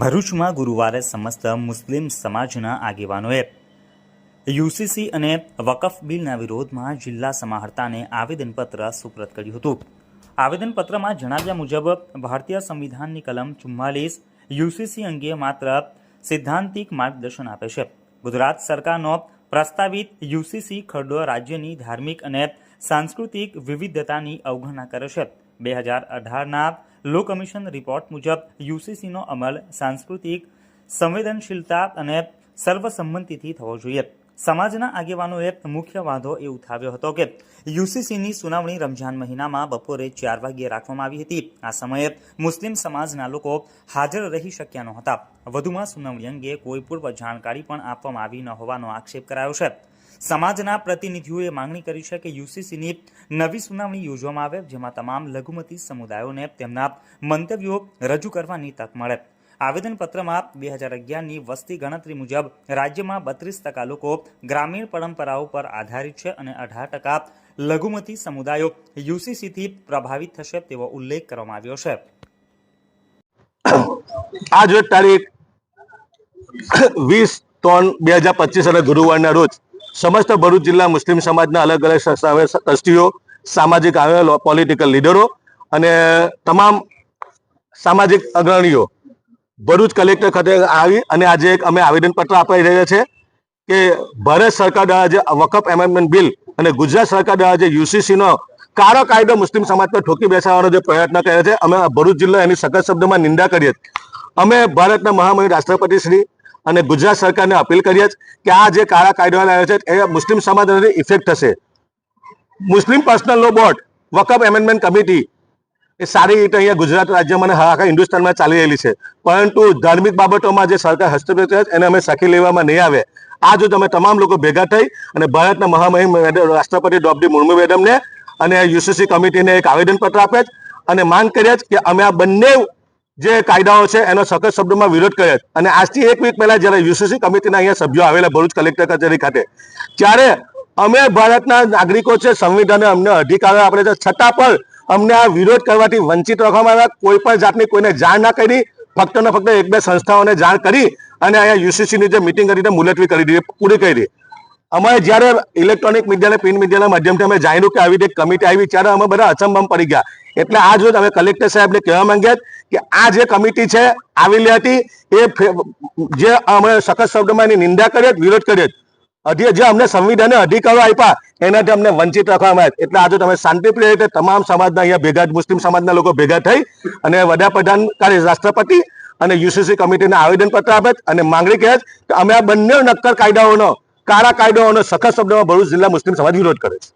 ભરૂચમાં ગુરુવારે સમસ્ત મુસ્લિમ સમાજના આગેવાનોએ યુસીસી અને વકફ બિલના વિરોધમાં જિલ્લા સમાહર્તાને આવેદનપત્ર સુપ્રત કર્યું હતું. આવેદનપત્રમાં જણાવ્યા મુજબ, ભારતીય સંવિધાનની કલમ ચુમ્માલીસ યુસીસી અંગે માત્ર સિદ્ધાંતિક માર્ગદર્શન આપે છે. ગુજરાત સરકારનો પ્રસ્તાવિત યુસીસી ખરડો રાજ્યની ધાર્મિક અને સાંસ્કૃતિક વિવિધતાની અવગણના કરે છે. બે હજાર અઢારના લો કમિશન રિપોર્ટ મુજબ યુસીસીનો અમલ સાંસ્કૃતિક સંવેદનશીલતા અને સર્વસંમતિથી થવો જોઈએ. સમાજના આગેવાનોએ મુખ્ય વાંધો એ ઉઠાવ્યો હતો કે યુસીસીની સુનાવણી રમઝાન મહિનામાં બપોરે ચાર વાગ્યે રાખવામાં આવી હતી. આ સમયે મુસ્લિમ સમાજના લોકો હાજર રહી શક્યા નહોતા. વધુમાં સુનાવણી અંગે કોઈ પૂર્વ જાણકારી પણ આપવામાં આવી ન હોવાનો આક્ષેપ કરાયો છે. સમાજના પ્રતિનિધિઓએ માંગણી કરી છે કે યુસીસીની નવી સુનાવણી યોજવામાં આવે, જેમાં તમામ લઘુમતી સમુદાયોને તેમના મંતવ્યો રજૂ કરવાની તક મળે. આવેદનપત્રમાં બે હજાર અગિયારની વસ્તી ગણતરી મુજબ રાજ્યમાં બત્રીસ ટકા લોકો ગ્રામીણ પરંપરાઓ પર આધારિત છે અને અઢાર ટકા લઘુમતી સમુદાયો યુસીસીથી પ્રભાવિત થશે તેવો ઉલ્લેખ કરવામાં આવ્યો છે. આજ તારીખ વીસ ત્રણ બે હજાર પચીસ અને ગુરુવારના રોજ સમસ્ત ભરૂચ જિલ્લા મુસ્લિમ સમાજના અલગ અલગ ટ્રસ્ટીઓ સામાજિક આવેલો પોલિટિકલ લીડરો અને તમામ સામાજિક અગ્રણીઓ. ભરૂચ કલેક્ટર ખાતે આવી અને આજે એક અમે આવેદનપત્ર આપી રહ્યા છે કે ભારત સરકાર દ્વારા જે વકફ એમેન્ડમેન્ટ બિલ અને ગુજરાત સરકાર દ્વારા જે યુસીસીનો કાળો કાયદો મુસ્લિમ સમાજ પર ઠોકી બેસાડવાનો જે પ્રયત્ન કર્યો છે. અમે ભરૂચ જિલ્લો એની સખત શબ્દમાં નિંદા કરીએ અમે ભારતના મહામહિમ રાષ્ટ્રપતિ શ્રી અને ગુજરાત સરકારને અપીલ કરીએ કે આ જે કાળા કાયદો લાવ્યો છે, એ મુસ્લિમ સમાજ ઇફેક્ટ થશે. Muslim personal law board Waqf amendment committee એ સારી રીતે અહીંયા ગુજરાત રાજ્યમાં અને આખા હિન્દુસ્તાનમાં ચાલી રહેલી છે. પરંતુ ધાર્મિક બાબતોમાં જે સરકાર હસ્તક્ષેપ કરે એને અમે સખી લેવામાં નહીં આવે. આ જો તમે તમામ લોકો ભેગા થઈ અને ભારતના મહામહિમ રાષ્ટ્રપતિ દ્રૌપદી મુર્મુ મેડમને અને યુસીસી કમિટીને એક આવેદનપત્ર આપે અને માંગ કરીએ છે કે અમે આ બંને જે કાયદાઓ છે, એનો સખત શબ્દોમાં વિરોધ કર્યો અને આજથી એક વીક પહેલા જ્યારે યુસીસી કમિટીના અહીંયા સભ્યો આવેલા ભરૂચ કલેક્ટર કચેરી ખાતે, ત્યારે અમે ભારતના નાગરિકો છે, સંવિધાને અમને અધિકારો આપણે છે, છતાં પણ અમને આ વિરોધ કરવાથી વંચિત રાખવામાં આવ્યા. કોઈ પણ જાતની કોઈને જાણ ના કરી, ફક્ત ને ફક્ત એક બે સંસ્થાઓને જાણ કરી અને અહીંયા યુસીસીની જે મિટિંગ કરીને મુલતવી કરી દીધી, પૂરી કરી અમારે જ્યારે ઇલેક્ટ્રોનિક મીડિયા અને પ્રિન્ટ મીડિયાના માધ્યમથી અમે જાણ્યું કે આવી રીતે કમિટી આવી, ત્યારે અમે બધા અચંબમ પડી ગયા. એટલે આજ રોજ અમે કલેક્ટર સાહેબને કહેવા માંગ્યા કે આ જે કમિટી છે આવેલી હતી, એ જે અમે સખત શબ્દમાં એની નિંદા કરીએ વિરોધ કરીએ અધિ જે અમને સંવિધાને અધિકારો આપ્યા, એનાથી અમને વંચિત રાખવામાં આવ્યા. એટલે આજે તમે શાંતિપ્રિય રીતે તમામ સમાજના અહીંયા ભેગા, મુસ્લિમ સમાજના લોકો ભેગા થઈ અને વડાપ્રધાન કાર્ય રાષ્ટ્રપતિ અને યુસીસી કમિટીને આવેદનપત્ર આપે અને માંગણી કહે કે અમે આ બંને નક્કર કાયદાઓનો કાળા અને સખત શબ્દોમાં ભરૂચ જિલ્લા મુસ્લિમ સમાજ વિરોધ કરે છે.